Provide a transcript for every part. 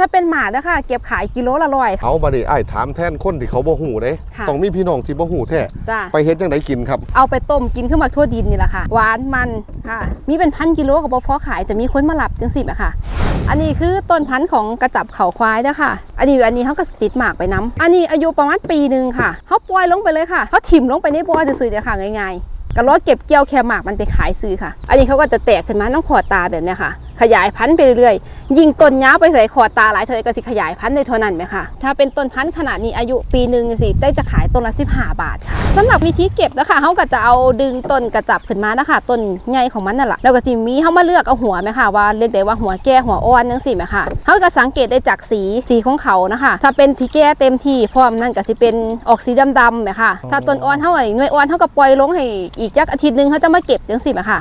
ถ้าเป็นหมาแล้วค่ะ เก็บขายกิโลละร้อยค่ะเอาบัดนี้อ้ายถามแทนคนที่เขาบ่ฮู้เด้ค่ะ ต้องมีพี่น้องที่บ่ฮู้แท้จ้าไปเฮ็ดจังไดกินครับ เอาไปต้มกินขึ้นมาทั่วดินนี่แหละค่ะ หวานมันค่ะ มีเป็นพันกิโลกับพอขายจะมีคนมารับจังสิอะค่ะ อันนี้คือต้นพันธุ์ของกระจับเขาควายเด้อค่ะ อันนี้อันนี้เขาก็ติดหมากไปน้ำอันนี้อายุประมาณปีหนึ่งค่ะเขาปล่อยลงไปเลยค่ะเขาถิ่มลงไปในบ่อจะซื้อๆเดียวค่ะง่ายๆก็รอเก็บเกี่ยวแค่หมากมันไปขายซื้อค่ะ อันนี้เขาก็จะแตกขึ้นมาน้องขอตาแบบเนี้ยค่ะ ขยายพันธุ์ไปเรื่อยๆยิงต้นย้าวไปใส่ขอตาหลายเท่าไรก็สิขยายพันธุ์ได้เท่านั้นไหมคะถ้าเป็นต้นพันธุ์ขนาดนี้อายุปีหนึ่งสิได้จะขายต้นละ 15 บาทค่ะสำหรับวิธีเก็บนะคะเขาก็จะเอาดึงต้นกระจับขึ้นมานะคะต้นใหญ่ของมันนั่นแหละแล้วก็จะมีเขามาเลือกเอาหัวไหมคะว่าเรียกได้ว่าหัวแก่หัวอ่อนนั่นสิไหมคะเขาก็สังเกตได้จากสีสีของเขานะคะ ถ้าเป็นที่แก่เต็มที่พร้อมนั่นก็สิเป็นออกสีดำๆไหมคะถ้าต้นอ่อนเท่าไหร่หน่วยอ่อนเท่ากับปล่อยลงให้อีกจักอาทิตย์หนึงเขาจะมาเก็บจังสิไหมคะ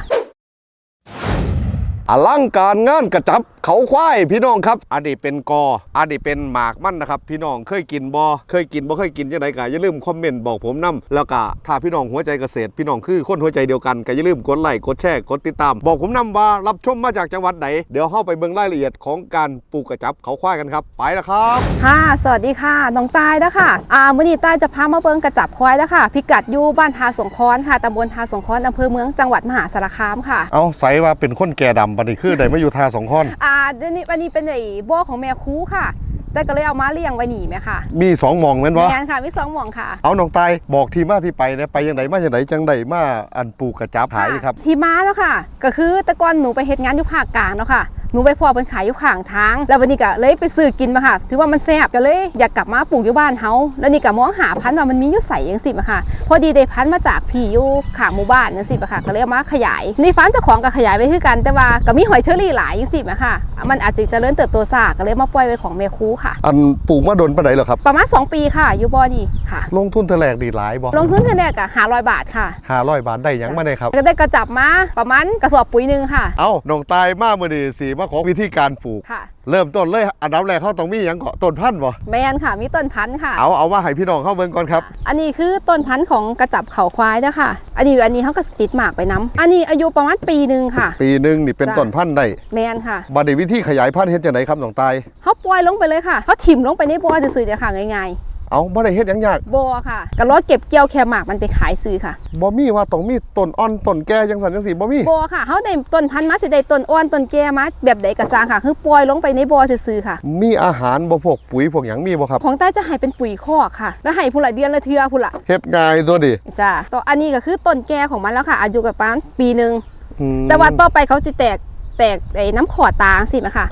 อลังการงานกระจับเขาควายพี่น้องครับอันนี้เป็นกออันนี้เป็นหมากมันนะครับ พี่น้องเคยกินบอเคยกินบ่เคยกินจังไดก็อย่าลืมคอมเมนต์บอกผมนํแล้วก็ถ้าพี่น้องหัวใจเกษตร พี่น้องคือคนหัวใจเดียวกันก็อย่าลืมกดไลค์กดแชร์กดติดตาม บอกผมนํว่ารับชมมาจากจังหวัดไหนเดี๋ยวเข้าไปเบิ่งรายละเอียดของการปลูกกระจับเขาควายกันครับ ไปแล้วครับค่ะสวัสดีค่ะน้องตายนะคะอ่ามื่อนี้ตายจะพามาเบิ่งกระจับควายนะคะพิกัดอยู่บ้านทาสงคอนค่ะตำบลทาสงคอนอำเภอเมืองจังหวัดมหาสารคามค่ะ เอาใส่ว่าเป็นคนแก่ดำบัดนี้คือได้มาอยู่ทาสองคอนอ่าเดี๋ยวนี้วันนี้เป็นไอ้บ่อของแม่คูค่ะ แต่ก็เลยเอามาเลี้ยงไว้หนีไหมค่ะมีสองหมองแม่นบ่แม่นค่ะมีสองหม่องค่ะ เอาน้องตายบอกที่มาที่ไปเนี่ยไปยังไงมาอย่างไหนจังไดมาอันปลูกกระจับขายครับ ที่มาแล้วค่ะ ก็คือแต่ก่อนหนูไปเฮ็ดงานอยู่ภาคกลางเนาะค่ะห นูไปพอเป็นขายอยู่ข้างทาง แล้ววันนี้ก็เลยไปซื้อกินมาค่ะ ถือว่ามันแซ่บก็เลยอยากกลับมาปลูกอยู่บ้านเฮาแล้วนี่ก็มองหาพันธุ์ว่ามันมีอยู่ใส่ยังสิอะค่ะ พอดีได้พันธุ์มาจากพี่อยู่ข้างหมู่บ้านจังสิอะค่ะ ก็เลยเอามาขยาย ในฟาร์มเจ้าของก็ขยายไปคือกันแต่ว่าก็มีหอยเชอรี่หลายจังสิอะค่ะ มันอาจจะเจริญเติบโตซ่าก็เลยมาปล่อยไว้ของแม่คูค่ะ อันปลูกมาโดนปานไหนเหรอครับ ประมาณ 2 ปีค่ะอยู่บ่อนี่ค่ะ ลงทุนเท่าแรกดีหลายบ่ลงทุนเท่านี้ก็500บาทค่ะห้าร้อยบาทได้หยังมาได้ครับก็ได้กระจับมาประมาณกระสอบปุ๋ยหนึงค่ะ เอาน้องตายมามือดีสีมาขอวิธีการปลูก ค่ะ เริ่มต้นเลยอันดับแรกเขาต้องมีหยังเกาะต้นพันธุ์บ่แมนค่ะมีต้นพันธุ์ค่ะ เอาเอาว่าให้พี่น้องเข้าเบิ่งก่อนครับ อันนี้คือต้นพันธุ์ของกระจับเขาควายนะคะอันนี้อันนี้เขาก็ติดหมากไปน้ำอันนี้อายุประมาณปีหนึ่งค่ะ ปีหนึงนี่เป็นจ้ะ ต้นพันธุ์ได้แมนค่ะบัดนี้วิธีขยายพันธุ์เฮ็ดจังไดครับน้องตาย เขาปล่อยลงไปเลยค่ะเขาถิ่มลงไปในบ่อจะซื้อๆเดียวค่ะง่าย เอาบ่ได้เฮ็ดหยังยากๆบ่อค่ะก็รอเก็บเกี่ยวแค่หมากมันไปขายซื้อค่ะบ่มีว่าต้องมีต้นอ่อนต้นแก่จังซั่นจังซี่บ่มีบ่อค่ะเขาได้ต้นพันธุ์มาสิได้ต้นอ่อนต้นแก่มาแบบใดก็สร้างค่ะ คือปล่อยลงไปในบ่อซื้อๆค่ะ มีอาหารบ่พวกปุ๋ยพวกหยังมีบ่ครับ ของใต้จะให้เป็นปุ๋ยคอกค่ะ แล้วให้ผู้ละเดือนละเทือผู้ละเฮ็ดง่ายตัวดิจ้าต่ออันนี้ก็คือต้นแก่ของมันแล้วค่ะ อายุกับประมาณปีหนึ่งอืมแต่ว่าต่อไปเขาจะแตกแตกไอ้น้ำขอดตาสินะคะ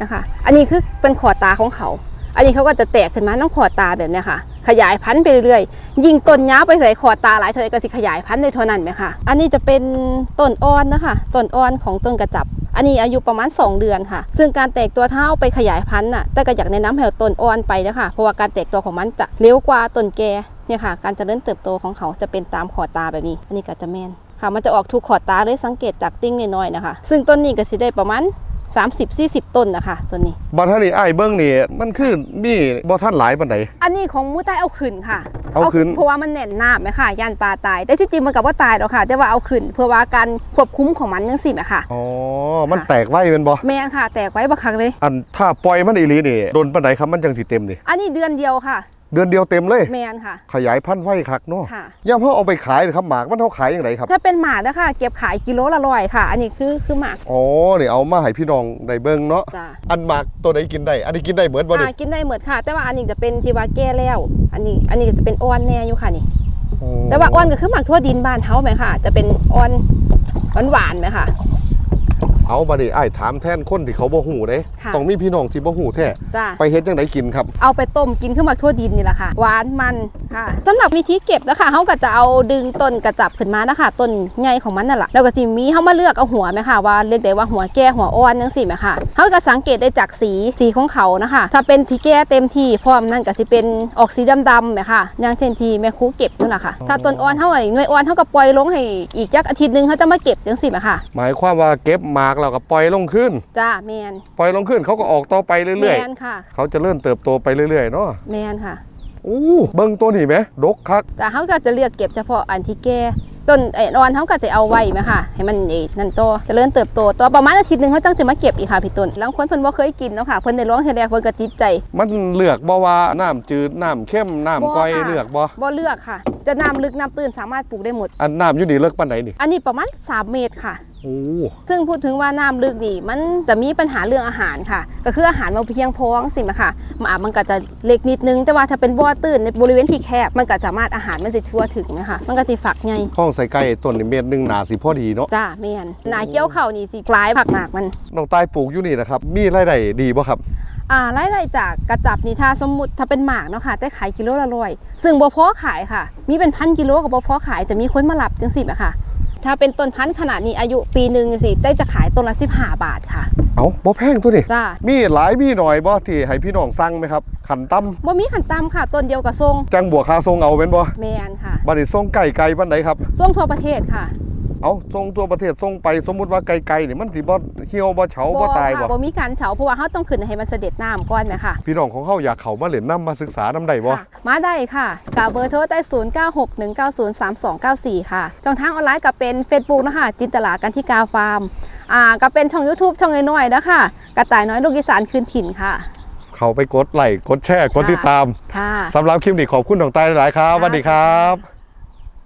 นะคะ อันนี้คือเป็นขอดตาของเขา อันนี้เขาก็จะแตกขึ้นมาน้ำขอดตาแบบนี้ค่ะ ขยายพันธุ์ไปเรื่อยๆ ยิงต้นย้าไปใส่ขอดตาหลายเท่าไรก็สิขยายพันธุ์ได้เท่านั้นไหมคะอันนี้จะเป็นต้นอ่อนนะคะต้นอ่อนของต้นกระจับ อันนี้อายุประมาณ 2 เดือนค่ะ ซึ่งการแตกตัวเท้าไปขยายพันธุ์น่ะแต่ก็อยากแนะนำให้ต้นอ่อนไปนะคะเพราะว่าการแตกตัวของมันจะเร็วกว่าต้นแก่เนี่ยค่ะ การเจริญเติบโตของเขาจะเป็นตามขอดตาแบบนี้ อันนี้ก็จะแม่นค่ะ มันจะออกทุกขอดตาเลยสังเกตจากติ้งน้อยๆนะคะ ซึ่งต้นนี้ก็สิได้ประมาณ 30-40 ต้นนะคะต้นนี้บัดท่านี้อ้ายเบิ่งนี่มันคือมีบ่ทันหลายปานใด อันนี้ของมูใต้เอาขึ้นค่ะเอาขึ้น เพราะว่ามันแน่นหน้าไหมค่ะย่านปลาตาย แต่ที่จริงมันกับว่าตายหรอกค่ะ แต่ว่าเอาขึ้น เพื่อว่าการควบคุมของมันนั่งสิไหมค่ะ อ๋อ มันแตกไว้เป็นบ่แม่งค่ะ แตกไว้บักครั้งเลย อันถ้าปล่อยมันอีหลีนี่โดนปานใดครับมันจังสิเต็มนี่ อันนี้เดือนเดียวค่ะ เดือนเดียวเต็มเลยแมนค่ะ ขยายพันธุ์ไว้คักเนาะค่ะย่ามเฮาเอาไปขายนะครับหมากมันเฮาขายจังไดครับ ถ้าเป็นหมากนะคะเก็บขายกิโลละร้อยค่ะ อันนี้คือคือหมากอ๋อนี่เอามาให้พี่น้องได้เบิ่งเนาะจ้าอันหมากตัวใดกินได้ อันนี้กินได้เหมือนบ่นี่อ่ากินได้หมดค่ะ แต่ว่าอันนี้จะเป็นที่ว่าแก้แล้ว อันนี้อันนี้จะเป็นอ้อนแน่อยู่ค่ะนี่อ๋อแต่ว่าอ้อนก็คือหมักทั่วดินบ้านเฮาไหมค่ะ จะเป็นอ้อนหวานหวานๆไหมค่ะ เอาบัดนี้อ้ายถามแทนคนที่เขาบ่ฮู้เด้ค่ะ ต้องมีพี่น้องที่บ่ฮู้แท้จ้าไปเฮ็ดจังไดกินครับ เอาไปต้มกินขึ้นมาทั่วดินนี่แหละค่ะ หวานมัน ค่ะสำหรับวิธีเก็บนะคะเขาก็จะเอาดึงต้นกระจับขึ้นมานะคะต้นใหญ่ของมันนั่นแหละแล้วก็จะมีเขามาเลือกเอาหัวไหมค่ะว่าเรียกได้ว่าหัวแก่หัวอ่อนนั่นสิไหมค่ะเขาก็สังเกตได้จากสีสีของเขานะคะ ถ้าเป็นที่แก่เต็มที่พร้อมนั่นก็สิเป็นออกสีดำๆไหมค่ะอย่างเช่นที่แม่ครูเก็บนั่นแหละค่ะ ถ้าต้นอ่อนเท่าไหร่หน่วยอ่อนเท่ากับปล่อยลงให้อีกจักอาทิตย์หนึงเขาจะมาเก็บจังสิไหมค่ะ หมายความว่าเก็บหมากแล้วก็ปล่อยลงขึ้นจ้าแมนปล่อยลงขึ้นเขาก็ออกต่อไปแมเรื่อยนค่ะๆเขาจะเริ่มเติบโตไปเรื่อยๆเนาะแมนค่ะ อู้เบิ่งตัวนี้ไหมดกคักแต่เขาก็จะเลือกเก็บเฉพาะอันที่แก่ต้นไอ้รอนเขาก็จะเอาไว้ไหมค่ะ ให้มันเอนั่นโตเจริญเติบโตต่อประมาณอาทิตย์หนึงเขาจังจะมาเก็บอีกค่ะพี่ต้นแล้วคนเพิ่นบ่เคยกินเนาะค่ะเพิ่นได้ลองเทื่อแรกเพิ่นก็ติดใจ มันเลือกบ่ว่าน้ำจืดน้ำเข้มน้ำก้อยบ่ค่ะเลือกบ่บ่เลือกค่ะ จะน้ำลึกน้ำตื้นสามารถปลูกได้หมด อันน้ำอยู่นี่เลิกปานไหนนี่อันนี้ประมาณ3เมตรค่ะ โอ้ซึ่งพูดถึงว่าน้ำลึกนี่มันจะมีปัญหาเรื่องอาหารค่ะ ก็คืออาหารมันเพียงพอสิมาค่ะหมามันก็จะเล็กนิดนึงแต่ว่าถ้าเป็นบ่อตื้นในบริเวณที่แคบมันก็สามารถอาหารมันจะทั่วถึงนะคะมันก็จะฝักไงห้องใส่ไก่ต้นนี่เม็ดหนึงหนาสิพอดีเนาะจ้าแม่นหนาเกี้ยวเข่านี่สิกลายผักหมากมันน้องตายปลูกอยู่นี่นะครับมีรายได้ดีบ่ครับ อ่ารายได้จากกระจับนี่ถ้าสมมุติถ้าเป็นหมากเนาะค่ะได้ขายกิโลละร้อยซึ่งบ่พอขายค่ะ มีเป็นพันกิโลกับบ่พอขายจะมีคนมารับจังสิบอะค่ะ ถ้าเป็นต้นพันธุ์ขนาดนี้อายุปีหนึ่งสิได้จะขายต้นละ15 บาทค่ะ เอ้าบ่แพงตัวนี่จ้ามีหลายมีหน่อยบ่ที่ให้พี่น้องสั่งไหมครับ ขันตั้มบ่มีขันตำค่ะต้นเดียวกับทรงจังบัวคาทรงเอาเป็นบ่แมนค่ะบัดนี้ทรงไก่ไก่ปานใดครับทรงทั่วประเทศค่ะ เอาทรงตัวประเทศทรงไปสมมุติว่าไก่ไก่นี่มันสิบ่เหี่ยวบ่เฉาบ่ตายบ่ค่ะบ่มีการเฉาเพราะว่าเฮาต้องขึ้นให้มันเสด็จน้ำก่อนไหมค่ะพี่น้องของเฮาอยากเข้ามาเล่นน้ำมาศึกษาน้ำได้บ่ค่ะมาได้ค่ะกาเบอร์โทรได้0961903294 ค่ะช่องทางออนไลน์ก็เป็น Facebook นะคะจินตลากันที่กาฟาร์มอ่าก็เป็นช่อง YouTube ช่องน้อยๆนะคะกระต่ายน้อยลูกอีสานคืนถิ่นค่ะ เข้าไปกดไลค์กดแชร์กดติดตามค่ะสำหรับคลิปนี้ขอบคุณน้องตายหลายๆครับสวัสดีครับ